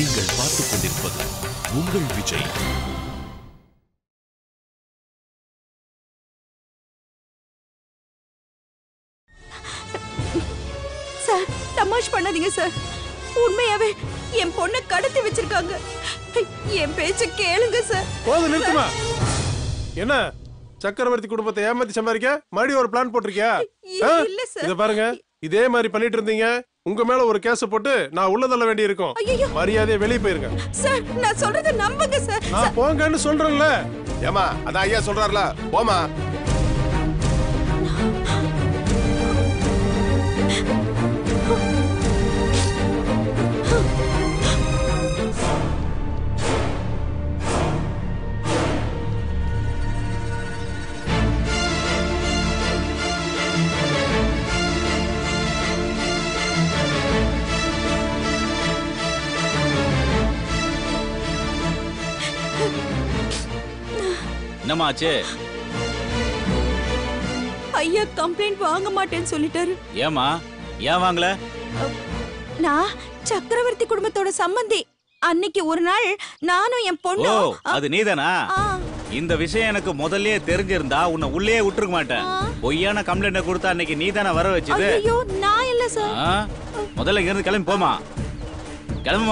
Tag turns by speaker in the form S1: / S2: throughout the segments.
S1: நீங்கள் பார்த்துக் கொண்டிருப்பது உங்கள் விஜய்.
S2: சார் தமாஷ் பண்ணாதீங்க சார். உண்மையாவே என் பொண்ணை கடத்தி வச்சிருக்காங்க. என் பேச்ச கேளுங்க சார்.
S3: போதும் நிறுத்துமா? என்ன? சக்கரவர்த்தி குடும்பத்தை ஏமாத்தி சம்பாதிக்க மறுபடியும் ஒரு பிளான் போட்டிருக்கியா?
S2: இல்ல சார்.
S3: இத பாருங்க. இதே மாதிரி பண்ணிட்டு இருந்தீங்க. உங்க மேல ஒரு கேஸ் போட்டு நான் உள்ள தள்ள வேண்டி இருக்கும். மரியாதையை வெளியே போயிருங்க.
S2: சார் நான் சொல்றத நம்புங்க சார்.
S3: நான் போங்கன்னு சொல்றேன்ல.
S4: ஏமா அதான் ஐயா சொல்றாருல. போமா
S5: என்னம்மா ஆச்சு
S2: ஐயா கம்ப்ளைண்ட் வாங்க மாட்டேன்னு சொல்லிட்டாரு.
S5: ஏமா ஏன் வாங்கல?
S2: நான் சக்கரவர்த்தி குடும்பத்தோட சம்பந்தி. அன்னைக்கு ஒரு நாள் நானும் என்
S5: ஓ
S2: பொண்ணும்
S5: அது நீதானா? இந்த விஷயம் எனக்கு முதல்லயே தெரிஞ்சிருந்தா உன்னை உள்ளே விட்டுருக்க மாட்டேன். பொய்யான கம்ப்ளைண்ட் கொடுத்தா அன்னைக்கு நீதானே வர வச்சது?
S2: ஐயோ நான் இல்ல சார்?
S5: முதல்ல இங்க இருந்து கிளம்பி போமா கிளம்ப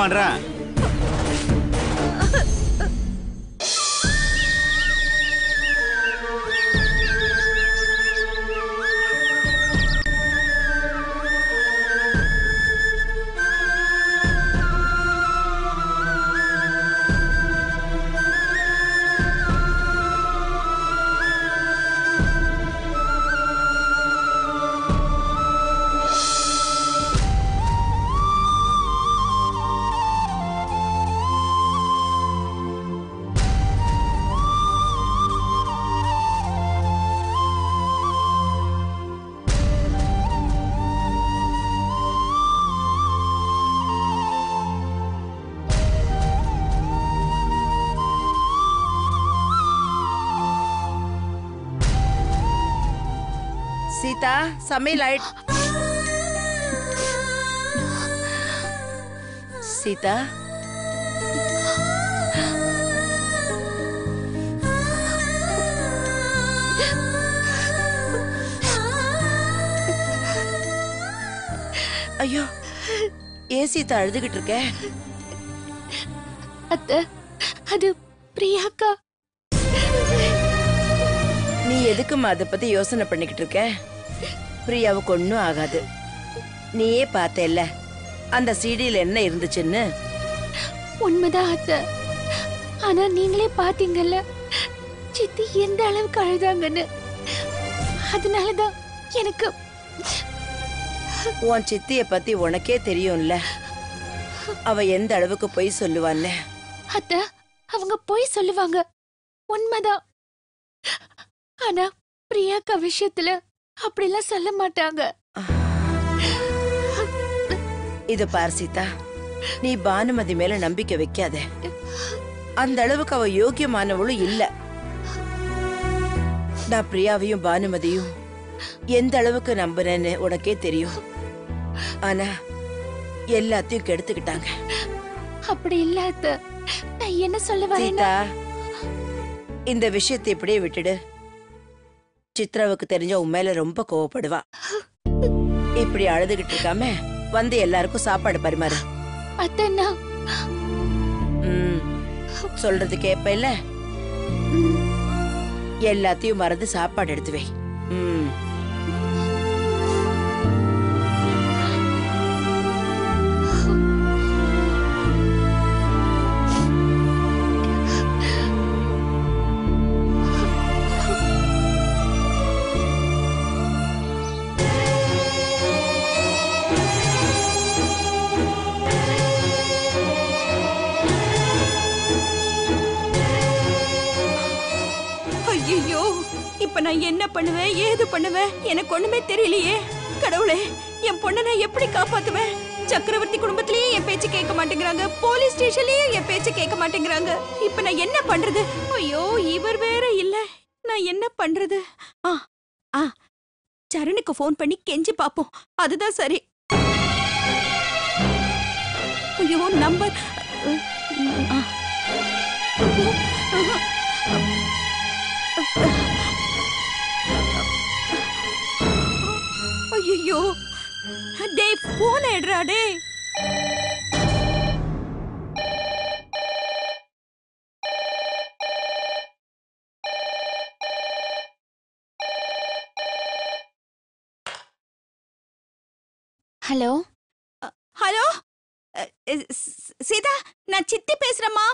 S6: சீதா சமையல் ஆயிட் சீதா. ஐயோ ஏன் சீதா அழுதுகிட்டு இருக்க?
S7: அத்த அது பிரியாக்கா.
S6: நீ எதுக்கும்மா அதை பத்தி யோசனை பண்ணிக்கிட்டு இருக்க? பிரியாவுக்கு ஒன்றும் ஆகாது. நீயே பார்த்தேல்ல அந்த சீடியில் என்ன இருந்துச்சுன்னு?
S7: உண்மைதான் அத்த. ஆனா நீங்களே பாத்தீங்கல்ல சித்தி எந்த அளவுக்கு அழுதாங்கன்னு. அதனாலதான் எனக்கு
S6: உன் சித்திய பத்தி உனக்கே தெரியும்ல. அவ எந்த அளவுக்கு பொய் சொல்லுவான்னு.
S7: அத்த அவங்க போய் சொல்லுவாங்க. உண்மைதான். ஆனா பிரியாக்கா விஷயத்துல அப்படிலாம் சொல்ல மாட்டாங்க.
S6: இது பார் சீதா. நீ பானுமதி மேல நம்பிக்கை வைக்காத. அந்த அளவுக்கு அவ யோக்கியமானவளும் இல்ல. நான் பிரியாவையும் பானுமதியும் எந்த அளவுக்கு நம்புறேன்னு உனக்கே தெரியும். ஆனா எல்லாத்தையும் கெடுத்துக்கிட்டாங்க.
S7: அப்படி இல்ல அத்த. நான் என்ன சொல்ல வரேன்னா
S6: சீதா இந்த விஷயத்தை இப்படியே விட்டுடு. சித்ராவுக்கு தெரிஞ்ச உன் மேல ரொம்ப கோவப்படுவா. இப்படி அழுதுகிட்டு இருக்காம வந்து எல்லாருக்கும் சாப்பாடு பரிமாறு.
S7: அத்த நான்
S6: ம், சொல்றது கேப்ப இல்ல எல்லாத்தையும் மறந்து சாப்பாடு எடுத்து வை. ம்.
S2: நான் என்ன பண்ணுவேன்? ஏது பண்ணுவேன்? எனக்கு ஒண்ணுமே தெரியலையே. கடவுளே என் பொண்ணை நான் எப்படி காப்பாத்துவேன்? சக்கரவர்த்தி குடும்பத்திலயும் என் பேச்சு கேட்க மாட்டேங்கிறாங்க. போலீஸ் ஸ்டேஷன்லயும் என் பேச்சு கேட்க மாட்டேங்கிறாங்க. இப்ப நான் என்ன பண்றது? ஐயோ இவர் வேற இல்ல. நான் என்ன பண்றது? ஆ ஆ சரணுக்கு ஃபோன் பண்ணி கெஞ்சி பாப்போம். அதுதான் சரி. ஐயோ நம்பர் ஐயோ டேய் போன் எடுறா டேய்.
S7: ஹலோ?
S2: ஹலோ? சீதா நான் சித்தி பேசுறேம்மா.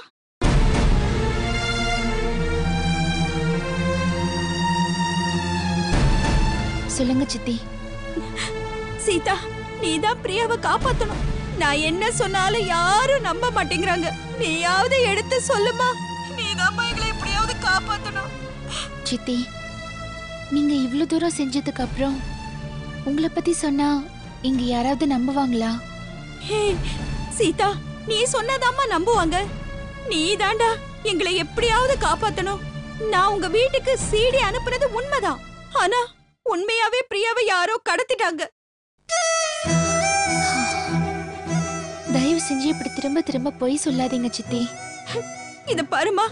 S7: சொல்லுங்க சித்தி.
S2: சீதா நீதான் பிரியாவை காப்பாத்தணும். நான் என்ன சொன்னாலும் யாரும் நம்ப மாட்டேங்கிறாங்க. நீயாவது எடுத்து சொல்லுமா. நீதான் எங்களை எப்படியாவது காப்பாத்தணும்.
S7: சித்தி நீங்க இவ்ளோ தூரம் செஞ்சதுக்கு அப்புறம் உங்களை பத்தி சொன்னா இங்க யாராவது நம்புவாங்களா?
S2: ஹே சீதா நீ சொன்னதாம்மா நம்புவாங்க. நீ தாண்டா எங்களை எப்படியாவது காப்பாத்தணும். நான் உங்க வீட்டுக்கு சீடி அனுப்புனது உண்மைதான். ஆனா உண்மையாவே பிரியாவை யாரோ கடத்திட்டாங்க.
S7: தயவு செஞ்சு இப்படி திரும்ப திரும்ப பொய் சொல்லாதீங்க சித்தி.
S2: இத பாருமா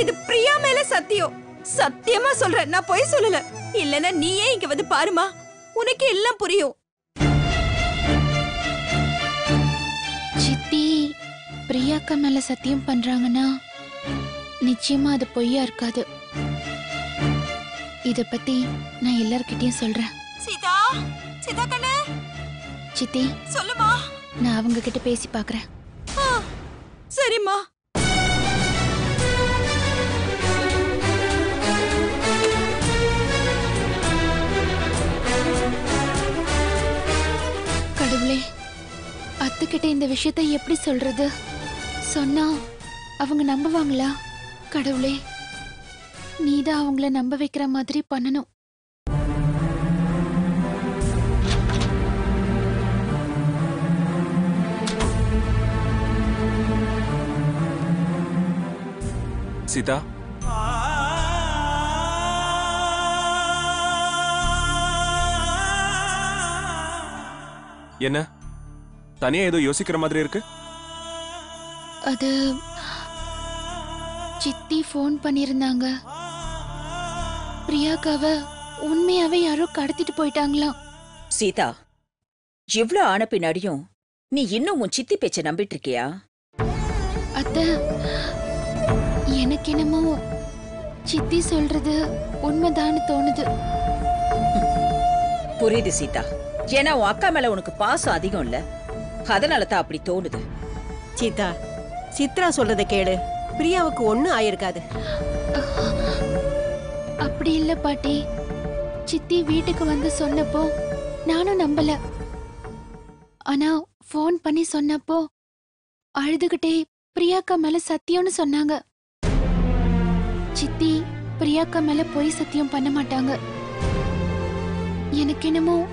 S2: இது பிரியா மேல சத்தியம். சத்தியமா சொல்றேன் நான் பொய் சொல்லல. இல்லனா நீயே இங்க வந்து பாருமா உனக்கு எல்லாம் புரியும்.
S7: சித்தி பிரியாக்கா மேல சத்தியம் பண்றாங்கன்னா நிச்சயமா அது பொய்யா இருக்காது. இத பத்தி நான் எல்லார்கிட்டயும் சொல்றேன்.
S2: சீதா சீதா கண்ணு.
S7: சித்தி
S2: சொல்லுமா.
S7: நான் அவங்க கிட்ட பேசி பாக்குறேன்.
S2: சரிம்மா.
S7: கடவுளே அத்துக்கிட்ட இந்த விஷயத்தை எப்படி சொல்றது? சொன்னா அவங்க நம்புவாங்களா? கடவுளே. நீதான் அவங்கள நம்ப வைக்கிற மாதிரி பண்ணணும்.
S8: சீதா? என்ன? தனியா ஏதோ யோசிக்கிற மாதிரி இருக்கு?
S7: அது சித்தி ஃபோன் பண்ணியிருந்தாங்க. பிரியாக்காவ உண்மையாவே யாரோ கடத்திட்டு போயிட்டாங்களாம்.
S9: சீதா இவ்ளோ ஆன பின்னாடியும் நீ இன்னும் உன் சித்தி பேச்ச நம்பிட்டு இருக்கியா
S7: அத்த எனக்கு என்னமோ சித்தி சொல்றது உண்மைதான்னு தோணுது.
S9: புரியுது சீதா. ஏன்னா உன் அக்கா மேல உனக்கு பாசம் அதிகம் இல்ல. அதனால தான் அப்படி தோணுது.
S10: சீதா சித்ரா சொல்றத கேளு. பிரியாவுக்கு ஒண்ணும் ஆயிருக்காது.
S7: அப்படி இல்ல பாட்டி. சித்தி வீட்டுக்கு வந்து சொன்னப்போ நானும் நம்பல. ஆனா ஃபோன் பண்ணி சொன்னப்போ அழுதுகிட்டே பிரியாக்கா மேல சத்தியம்னு சொன்னாங்க. சித்தி பிரியாக்கா மேல பொய் சத்தியம் பண்ண மாட்டாங்க. எனக்கு என்னமோ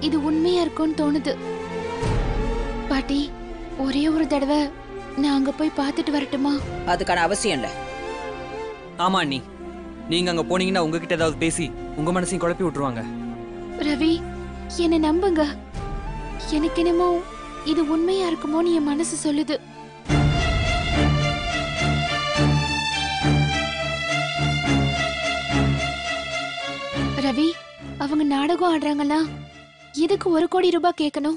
S7: இது உண்மையா இருக்கும்னு தோணுது. பாட்டி ஒரே ஒரு தடவை நான் அங்க போய் பார்த்துட்டு வரட்டுமா?
S9: அதுக்கான அவசியம் இல்ல.
S11: ஆமா நீ நீங்க அங்க போனீங்கன்னா உங்ககிட்ட ஏதாவது பேசி உங்க மனசையும் குழப்பி விட்டுருவாங்க.
S7: ரவி என்னை நம்புங்க. எனக்கு என்னமோ இது உண்மையா இருக்குமோன்னு என் மனசு சொல்லுது. ரவி அவங்க நாடகம் ஆடுறாங்களா? எதுக்கு ஒரு கோடி ரூபாய் கேட்கணும்?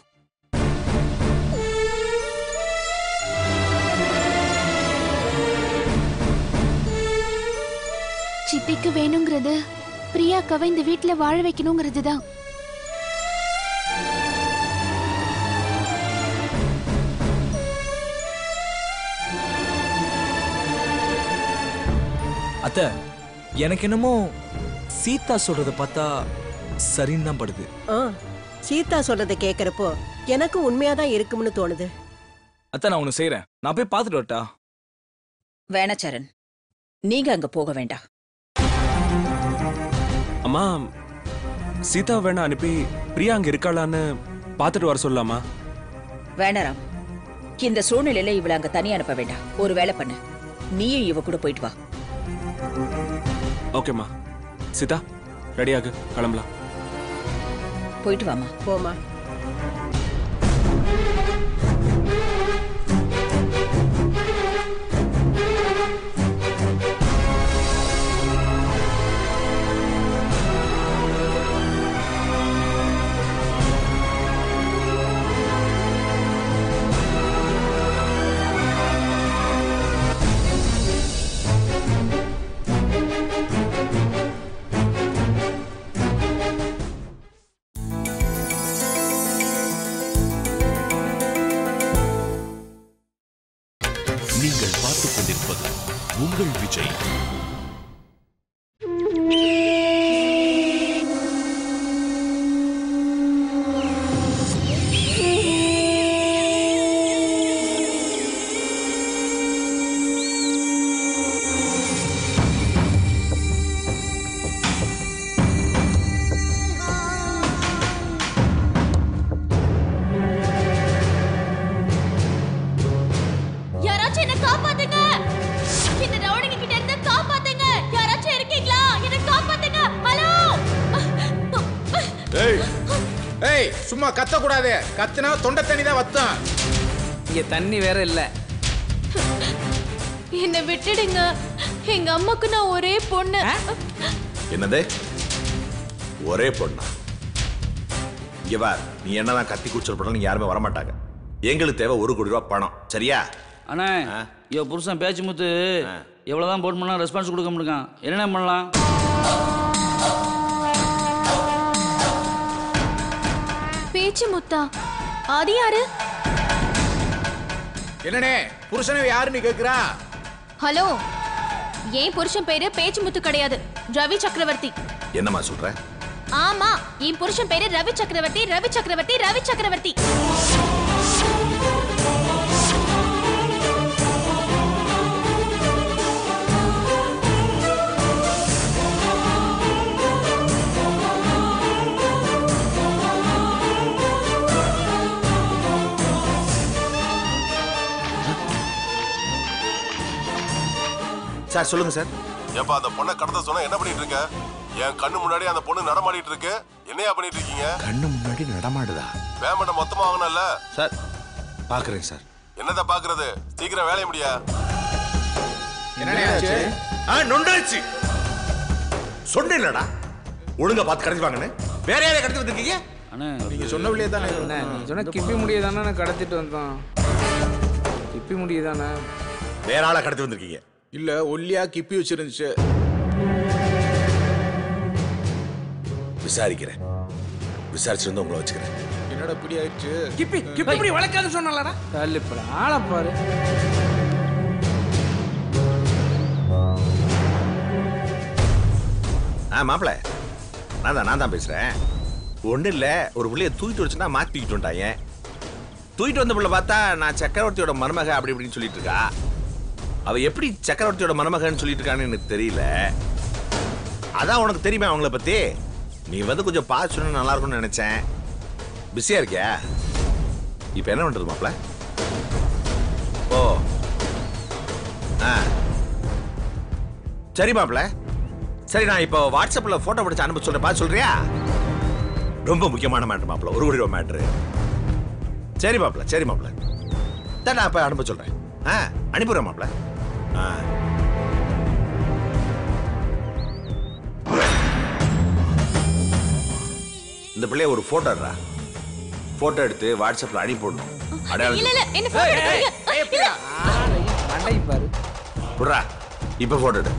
S7: சித்திக்கு வேணுங்கிறது பிரியாக்காவை இந்த வீட்ல வாழ வைக்கணுங்கிறது தான்
S11: அத்த எனக்கு என்னமோ சீதா சொல்றத பார்த்தா சரின்னு தான் படுது.
S10: ஆ, சீதா சொல்றத கேக்குறப்போ எனக்கு உண்மையாதான் இருக்கும்னு தோணுது.
S11: அத்த நான் ஒன்னு செய்யறேன் நான் போய் பார்த்துட்டு வரட்டா?
S9: வேணச்சரன் நீங்க அங்க போக வேண்டாம்.
S8: அம்மா சீதா வேணா அனுப்பி பிரியா அங்க இருக்காளான்னு பார்த்துட்டு வர சொல்லலாமா?
S9: வேணாராம் இந்த சூழ்நிலையில இவள அங்க தனியா அனுப்ப வேண்டாம். ஒரு வேலை பண்ணு. நீயும் இவ கூட போயிட்டு வா.
S8: ஓகேம்மா சீதா ரெடியாகு கிளம்பலாம்.
S9: போயிட்டு வாமா
S10: போமா
S12: சும்மா கத்த கூடாது கத்துனா தொண்டை தண்ணி தான் வத்தும்.
S13: இங்க தண்ணி வேற இல்ல.
S7: என்ன விட்டுடுங்க. எங்க அம்மாக்கு நான் ஒரே பொண்ணு.
S4: என்னது? ஒரே பொண்ணா? இங்க பார் நீ என்னதான் கத்தி கூச்சல் பண்ணாலும் யாருமே வரமாட்டாங்க. எங்களுக்கு தேவை ஒரு கோடி ரூபாய் பணம். சரியா?
S14: அண்ணா இவ புருஷன் பேச்சு முத்து. எவ்வளவுதான் போட் பண்ணா ரெஸ்பான்ஸ் கொடுக்க முடியும் என்னென்ன பண்ணலாம்?
S7: பேச்சு முத்தா? அது யாரு?
S12: என்னனே புருஷனை யாருன்னு கேக்குறா
S7: ஹலோ என் புருஷன் பேரு பேச்சு முத்து கிடையாது. ரவி சக்கரவர்த்தி.
S4: என்னம்மா சொல்ற?
S7: ஆமா என் புருஷன் பேரு ரவி சக்கரவர்த்தி ரவி சக்கரவர்த்தி ரவி சக்கரவர்த்தி.
S4: சார் சொல்லுங்க சார்.
S15: ஏப்பா அந்த பொண்ணை கடத்த சொன்னா என்ன பண்ணிட்டு இருக்க? என் கண்ணு முன்னாடி அந்த பொண்ணு நடமாடிட்டு இருக்கு. என்னையா பண்ணிட்டு இருக்கீங்க?
S4: கண்ணு முன்னாடி நடமாடுதா?
S15: பேமெண்ட் மொத்தமா வாங்கணும்ல
S4: சார் பாக்குறேன் சார்.
S15: என்னத பாக்குறது? சீக்கிரம் வேலைய முடியா?
S4: ஆ நொண்டாச்சு. சொன்னேன்லடா. ஒழுங்கா பார்த்து கடத்தி வாங்கன்னு வேற யாரையா கடத்தி வந்திருக்கீங்க?
S14: அண்ணா
S12: நீங்க சொன்னவளே தானே.
S13: அண்ணா, நீ சொன்ன கிப்பி முடிய தானே கடத்திட்டு வந்தோம். கிப்பி முடிய தானே.
S4: வேற ஆளா கடத்தி வந்திருக்கீங்க.
S12: இல்ல ஒல்லியா கிப்பி வச்சிருந்துச்சு.
S4: விசாரிக்கிறேன். விசாரிச்சிருந்து உங்களை வச்சுக்கிறேன்.
S12: என்னடா இப்படி ஆயிடுச்சு?
S13: கிப்பி கிப்பி முடி வளர்க்காத சொன்னாலடா தள்ளிப்பட ஆளை பாரு.
S4: ஆ மாப்பிள நான் தான் நான் தான் பேசுறேன். ஒன்றும் இல்லை ஒரு பிள்ளைய தூக்கிட்டு வச்சுன்னா மாற்றி தூக்கிட்டு வந்துட்டாங்க தூக்கிட்டு வந்த பிள்ளை பார்த்தா நான் சக்கரவர்த்தியோட மருமக அப்படி இப்படின்னு சொல்லிட்டு இருக்கா. அவ எப்படி சக்கரவர்த்தியோட மணமகன் சொல்லிட்டு இருக்கான்னு எனக்கு தெரியல. அதான் உனக்கு தெரியுமா அவங்கள பத்தி. நீ வந்து கொஞ்சம் பார்த்து சொன்னா நல்லா இருக்கும்னு நினைச்சேன். பிஸியா இருக்கியா? இப்போ என்ன பண்றது மாப்ள ஓ. ஆ. சரி மாப்பிள. சரி நான் இப்போ வாட்ஸ்அப்ல போட்டோ பிடிச்சு அனுப்ப சொல்றேன். பார்த்து சொல்றியா? ரொம்ப முக்கியமான மேட்ரு மாப்பிள. ஒரு கோடி ரூபா மேட்ரு சரி மாப்பிள சரி மாப்பிள. தான் நான் இப்போ அனுப்ப சொல்றேன். ஆ அனுப்பிடுறேன் மாப்பிள. இந்த பிள்ளைய ஒரு போட்டோ எடுறா. போட்டோ எடுத்து வாட்ஸ்அப்ல அனுப்பி போடணும் அடையாளம்
S7: இல்ல இல்ல என்ன போன் எடுக்காதீங்க
S13: மண்டை பாரு.
S4: விட்றா. இப்போ போட்டோ எடு.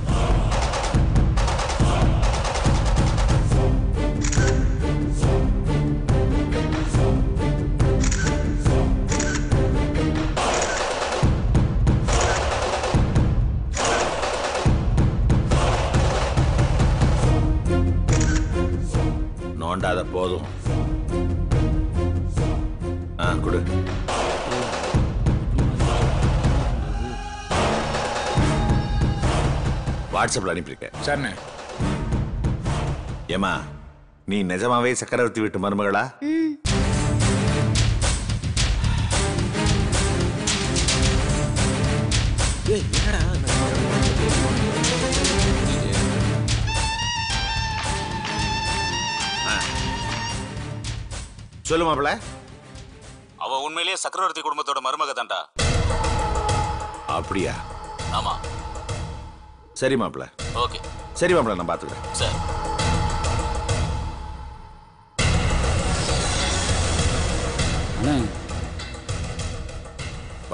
S4: கொடு. வாட்ஸ்அப்ல அனுப்பியிருக்கேன்.
S12: சரிண்ணே.
S4: ஏமா நீ நிஜமாவே சக்கரவர்த்தி வீட்டு மருமகளா. சொல்லு மாப்பிள
S5: அவ உண்மையிலேயே சக்கரவர்த்தி குடும்பத்தோட மருமக தான்டா.
S4: அப்படியா?
S5: ஆமா.
S4: சரி மாப்பிள.
S5: ஓகே.
S4: சரி மாப்பிள நான் பாத்துக்கிறேன்.
S5: சரி.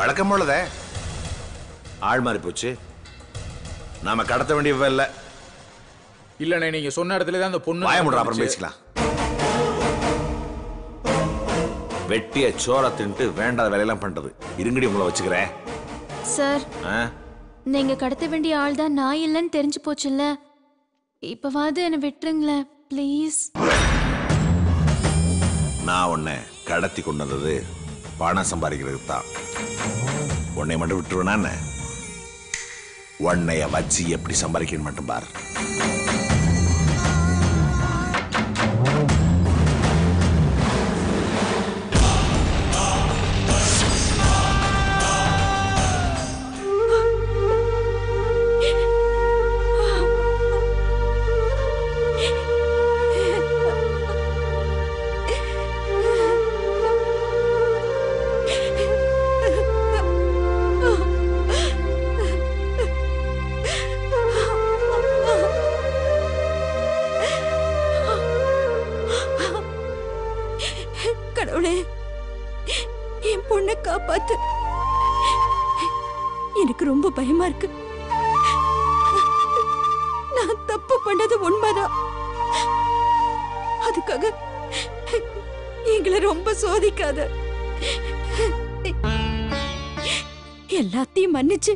S4: வழக்கம் போலதே. ஆள் மாறி போச்சு. நாம கடத்த வேண்டிய இல்ல.
S12: இல்லண்ணே நீங்க சொன்ன இடத்துல தான் அந்த பொண்ணு
S4: வாய முடுற அப்புறம் பேசிக்கலாம். வெட்டிய சோற தின்ட்டு வேண்டாத வேலையெல்லாம் பண்றது. இருங்கடி உங்களை வச்சுக்கிறேன்.
S7: சார்
S4: ஆ?
S7: நீங்க கடத்த வேண்டிய ஆள் தான் நான் இல்லைன்னு தெரிஞ்சு போச்சுல்ல. இப்பவாவது என்னை விட்டுருங்களேன் ப்ளீஸ்.
S4: நான் உன்னை கடத்தி கொண்டு வந்தது பணம் சம்பாதிக்கிறதுக்கு தான். உன்னை மட்டும் விட்டுருவேனா என்ன? உன்னைய வச்சு எப்படி சம்பாதிக்கணும் மட்டும் பார்.
S2: பண்ணது அதுக்காக எங்களை ரொம்ப சோதிக்காத. எல்லாத்தையும் மன்னிச்சு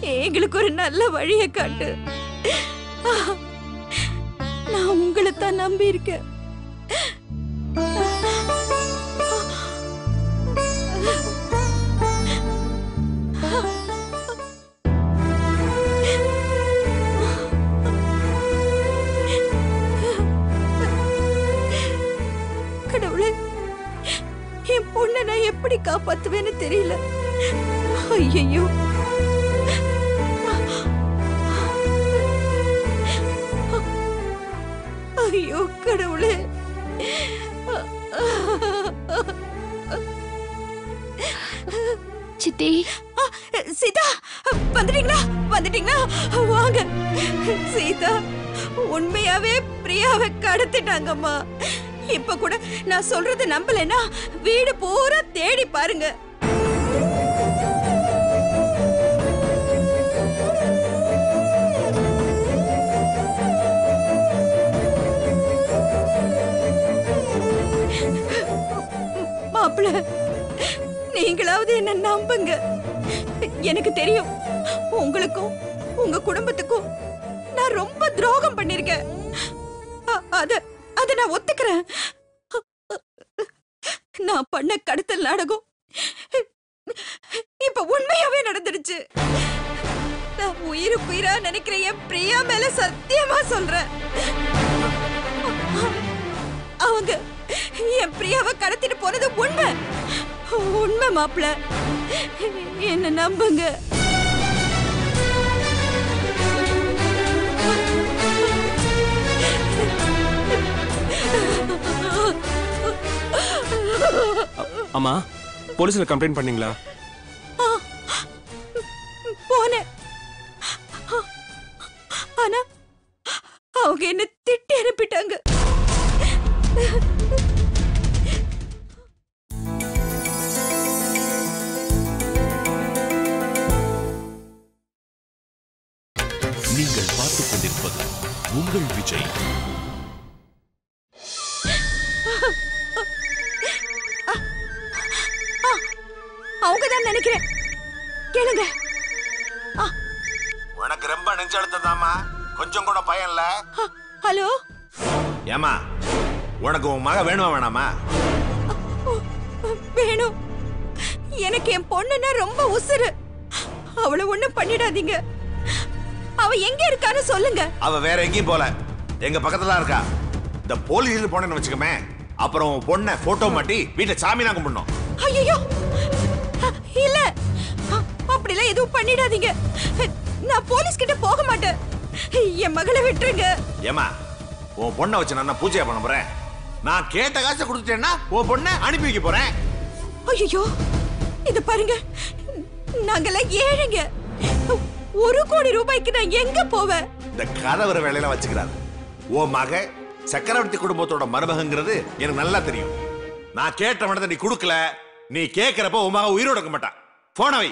S2: எங்களுக்கு ஒரு நல்ல வழியை காட்டு. நான் உங்களை தான் நம்பி இருக்கேன் காப்பாத்துவேன்னு தெரியல. ஐயோ ஐயோ கடவுளே.
S7: சித்தி.
S2: சீதா வந்துட்டீங்களா? வந்துட்டீங்களா? வாங்க. சீதா உண்மையாவே பிரியாவை கடத்திட்டாங்கம்மா. இப்ப கூட நான் சொல்றது நம்பலைன்னா வீடு பூரா தேடி பாருங்க. மாப்பிள நீங்களாவது என்ன நம்புங்க. எனக்கு தெரியும் உங்களுக்கும் உங்க குடும்பத்துக்கும் நான் ரொம்ப துரோகம் பண்ணிருக்கேன். அத அதை நான் ஒத்துக்கிறேன். நான் பண்ண கடத்தல் நாடகம் இப்ப உண்மையாவே நடந்துடுச்சு நான் உயிர் உயிரா நினைக்கிற என் பிரியா மேல சத்தியமா சொல்றேன். அவங்க என் பிரியாவை கடத்திட்டு போனது உண்மை. உண்மை மாப்பிள என்ன நம்புங்க.
S8: அம்மா போலீஸ்ல கம்ப்ளைண்ட் பண்ணீங்களா?
S4: உனக்கு உன் மக வேணுமா வேணாமா?
S2: வேணும். எனக்கு என் பொண்ணுன்னா ரொம்ப உசுரு அவளை ஒண்ணும் பண்ணிடாதீங்க. அவ எங்க இருக்கான்னு சொல்லுங்க.
S4: அவ வேற எங்கேயும் போல. எங்க பக்கத்துல இருக்கா. இந்த போலீஸ் போனேன்னு வச்சுக்கோமே. அப்புறம் பொண்ணை போட்டோ மாட்டி வீட்டுல சாமி நான் கும்பிடணும்.
S2: ஐயோ இல்ல. அப்படிலாம் எதுவும் பண்ணிடாதீங்க. நான் போலீஸ் கிட்ட போக மாட்டேன். என் மகளை விட்டுருங்க.
S4: ஏமா உன் பொண்ணை வச்சு நான் பூஜையா பண்ண போறேன்? நான் கேட்ட காசை கொடுத்துட்டேன்னா உன் பொண்ணை அனுப்பி வைக்க போறேன்.
S2: ஐயோ இது பாருங்க. நாங்கெல்லாம் ஏழைங்க. ஒரு கோடி ரூபாய்க்கு நான் எங்க போவேன்?
S4: இந்த கதவர வேலையில வச்சுக்கிறாரு. உன் மக சக்கரவர்த்தி குடும்பத்தோட மருமகங்கிறது எனக்கு நல்லா தெரியும். நான் கேட்ட மனதை நீ கொடுக்கல. நீ கேட்கிறப்ப உன் மக உயிரோட இருக்க மாட்டான் போன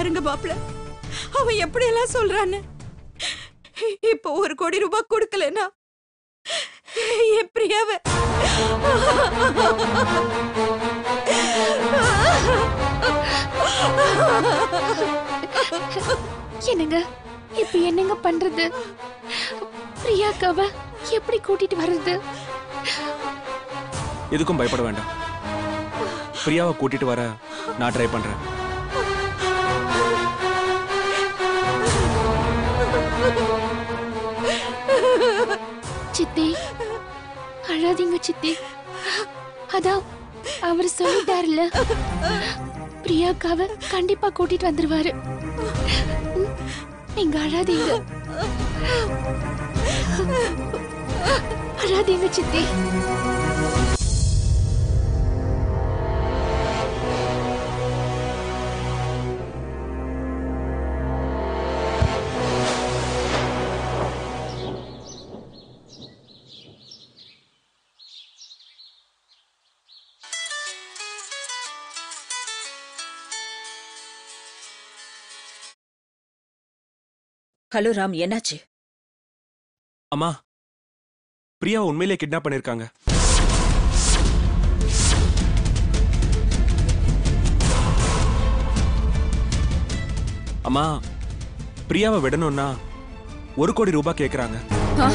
S2: பாருங்க மாப்ள அவன் எப்படி எல்லாம் சொல்றான்னு. இப்போ ஒரு கோடி ரூபாய் கொடுக்கலனா என் பிரியாவ.
S7: என்னங்க இப்ப என்னங்க பண்றது? பிரியாக்காவ எப்படி கூட்டிட்டு வர்றது?
S8: எதுக்கும் பயப்பட வேண்டாம். பிரியாவை கூட்டிட்டு வர நான் ட்ரை பண்றேன்.
S7: சித்தி. அழாதீங்க சித்தி. அதான் அவர் சொல்லிட்டாருல. பிரியாக்காவ கண்டிப்பா கூட்டிட்டு வந்துருவாரு. நீங்க அழாதீங்க. அழாதீங்க சித்தி.
S9: ஹலோ ராம் என்னாச்சு?
S8: அம்மா பிரியாவை உண்மையிலே கிட்னாப் பண்ணிருக்காங்க. அம்மா பிரியாவை விடணும்னா ஒரு கோடி ரூபாய் கேக்குறாங்க.
S9: ஆ?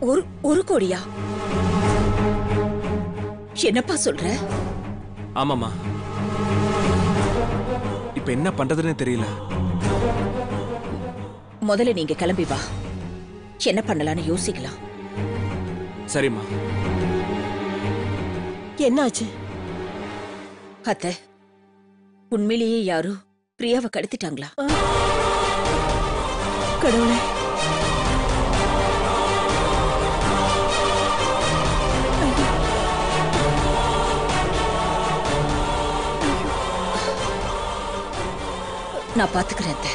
S9: ஒரு ஒரு கோடியா? என்னப்பா சொல்ற?
S8: ஆமாம்மா. இப்ப என்ன பண்றதுன்னு தெரியல.
S9: முதல்ல நீங்க கிளம்பி வா. என்ன பண்ணலாம்னு யோசிக்கலாம்.
S8: சரிம்மா.
S10: என்னாச்சு?
S9: அத்தை உண்மையிலேயே யாரும் பிரியாவை கடத்திட்டாங்களா?
S10: கடவுளே.
S9: நான் பாத்துக்கிறேன் அத்தை.